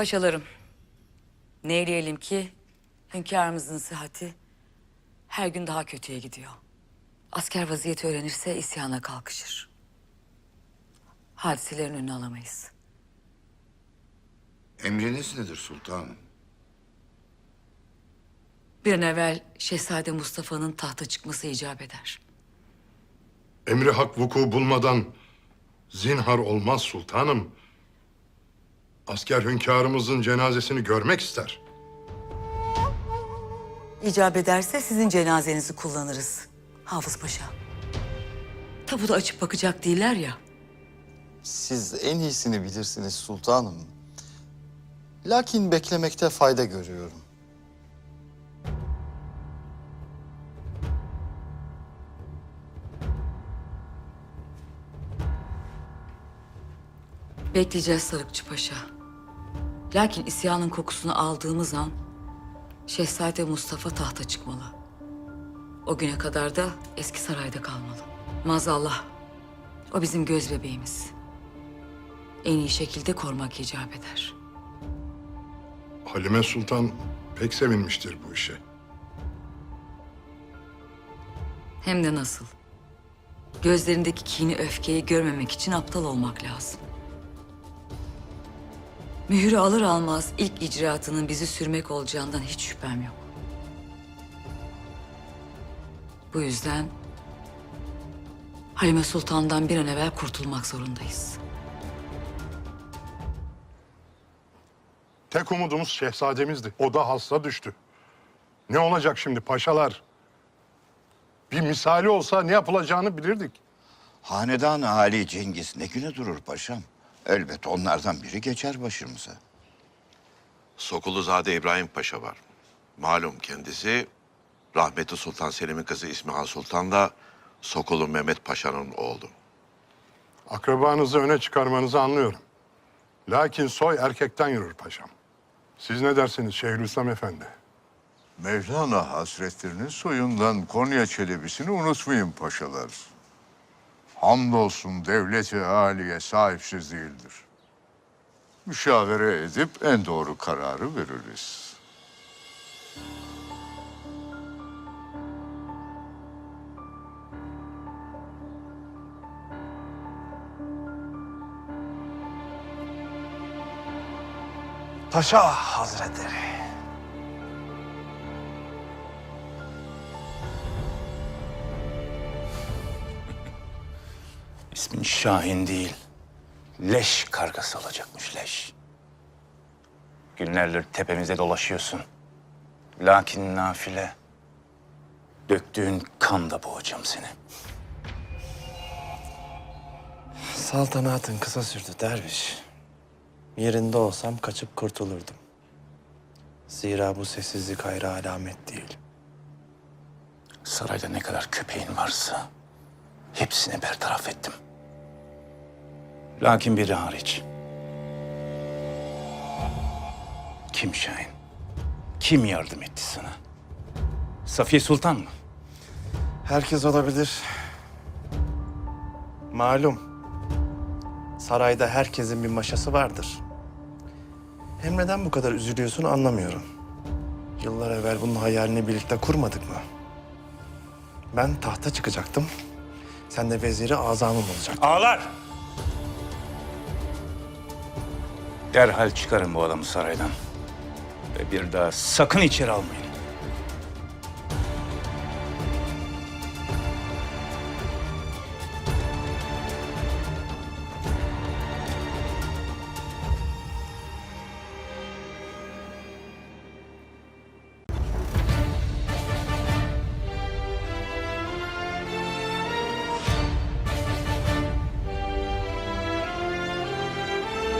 Paşalarım, neyleyelim ki hünkârımızın sıhhati her gün daha kötüye gidiyor. Asker vaziyeti öğrenirse isyana kalkışır. Hadiselerin önünü alamayız. Emriniz nedir sultanım? Bir an evvel Şehzade Mustafa'nın tahta çıkması icap eder. Emri hak vuku bulmadan zinhar olmaz sultanım. Asker hünkârımızın cenazesini görmek ister. İcap ederse sizin cenazenizi kullanırız Hafız Paşa. Tabuda açıp bakacak değiller ya. Siz en iyisini bilirsiniz sultanım. Lakin beklemekte fayda görüyorum. Bekleyeceğiz Sarıkçı Paşa. Lakin isyanın kokusunu aldığımız an Şehzade Mustafa tahta çıkmalı. O güne kadar da eski sarayda kalmalı. Maazallah. O bizim göz bebeğimiz. En iyi şekilde korumak icap eder. Halime Sultan pek sevinmiştir bu işe. Hem de nasıl. Gözlerindeki kini öfkeyi görmemek için aptal olmak lazım. Mühürü alır almaz ilk icraatının bizi sürmek olacağından hiç şüphem yok. Bu yüzden Halime Sultan'dan bir an evvel kurtulmak zorundayız. Tek umudumuz şehzademizdi. O da hasta düştü. Ne olacak şimdi paşalar? Bir misali olsa ne yapılacağını bilirdik. Hanedan Ali Cengiz ne güne durur paşam? Elbet onlardan biri geçer başımıza. Sokuluzade İbrahim Paşa var. Malum kendisi rahmetli Sultan Selim'in kızı İsmiha Sultan da Sokulu Mehmet Paşa'nın oğlu. Akrabanızı öne çıkarmanızı anlıyorum. Lakin soy erkekten yürür paşam. Siz ne dersiniz Şeyhülislam Efendi? Mevlana Hazretlerinin soyundan Konya Çelebisi'ni unutmayın paşalar. Hamdolsun devleti haliye sahipsiz değildir. Müşavere edip en doğru kararı veririz. Paşa Hazretleri. İsmin Şahin değil, leş kargası olacakmış leş. Günlerdir tepemizde dolaşıyorsun. Lakin nafile, döktüğün kanda boğacağım seni. Saltanatın kısa sürdü derviş. Yerinde olsam kaçıp kurtulurdum. Zira bu sessizlik hayra alamet değil. Sarayda ne kadar köpeğin varsa hepsini bertaraf ettim. Lakin biri hariç. Kim Şahin? Kim yardım etti sana? Safiye Sultan mı? Herkes olabilir. Malum. Sarayda herkesin bir maşası vardır. Hem neden bu kadar üzülüyorsun anlamıyorum. Yıllar evvel bunun hayalini birlikte kurmadık mı? Ben tahta çıkacaktım. Sen de veziri azamım olacaktın. Ağlar! Derhal çıkarın bu adamı saraydan. Ve bir daha sakın içeri almayın.